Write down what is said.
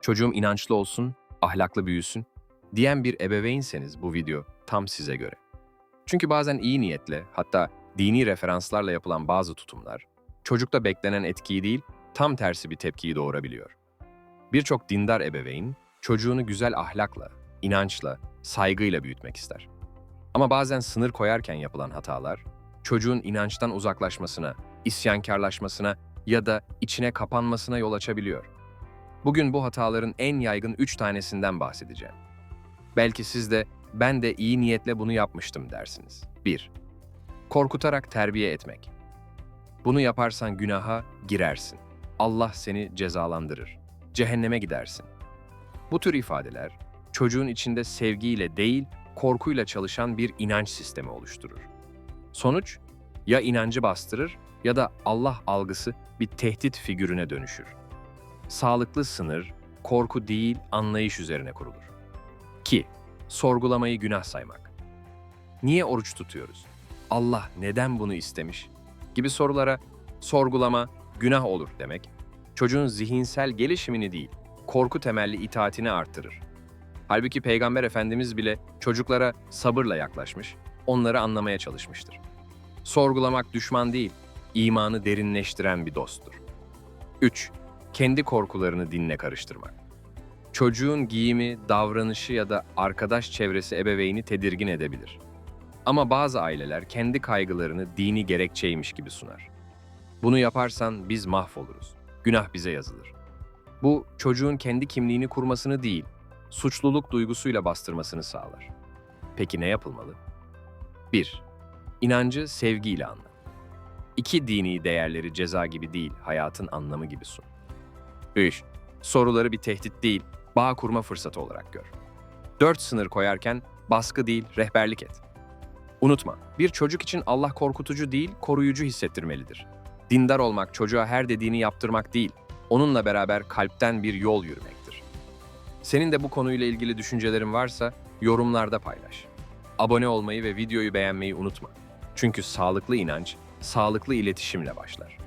çocuğum inançlı olsun, ahlaklı büyüsün diyen bir ebeveynseniz bu video tam size göre. Çünkü bazen iyi niyetle, hatta dini referanslarla yapılan bazı tutumlar, çocukta beklenen etkiyi değil, tam tersi bir tepkiyi doğurabiliyor. Birçok dindar ebeveyn, çocuğunu güzel ahlakla, inançla, saygıyla büyütmek ister. Ama bazen sınır koyarken yapılan hatalar, çocuğun inançtan uzaklaşmasına, isyankarlaşmasına ya da içine kapanmasına yol açabiliyor. Bugün bu hataların en yaygın üç tanesinden bahsedeceğim. Belki siz de ben de iyi niyetle bunu yapmıştım dersiniz. 1. Korkutarak terbiye etmek. Bunu yaparsan günaha girersin. Allah seni cezalandırır. Cehenneme gidersin. Bu tür ifadeler çocuğun içinde sevgiyle değil, korkuyla çalışan bir inanç sistemi oluşturur. Sonuç ya inancı bastırır ya da Allah algısı bir tehdit figürüne dönüşür. Sağlıklı sınır, korku değil anlayış üzerine kurulur. 2. Sorgulamayı günah saymak. Niye oruç tutuyoruz? Allah neden bunu istemiş? Gibi sorulara sorgulama günah olur demek, çocuğun zihinsel gelişimini değil, korku temelli itaatini arttırır. Halbuki Peygamber Efendimiz bile çocuklara sabırla yaklaşmış, onları anlamaya çalışmıştır. Sorgulamak düşman değil, imanı derinleştiren bir dosttur. 3. Kendi korkularını dinle karıştırmak. Çocuğun giyimi, davranışı ya da arkadaş çevresi ebeveyni tedirgin edebilir. Ama bazı aileler kendi kaygılarını dini gerekçeymiş gibi sunar. Bunu yaparsan biz mahvoluruz. Günah bize yazılır. Bu çocuğun kendi kimliğini kurmasını değil, suçluluk duygusuyla bastırmasını sağlar. Peki ne yapılmalı? 1. İnancı sevgiyle anla. İki dini değerleri ceza gibi değil, hayatın anlamı gibi sun. 3. Soruları bir tehdit değil, bağ kurma fırsatı olarak gör. 4. Sınır koyarken baskı değil, rehberlik et. Unutma, bir çocuk için Allah korkutucu değil, koruyucu hissettirmelidir. Dindar olmak çocuğa her dediğini yaptırmak değil, onunla beraber kalpten bir yol yürümektir. Senin de bu konuyla ilgili düşüncelerin varsa yorumlarda paylaş. Abone olmayı ve videoyu beğenmeyi unutma. Çünkü sağlıklı inanç, sağlıklı iletişimle başlar.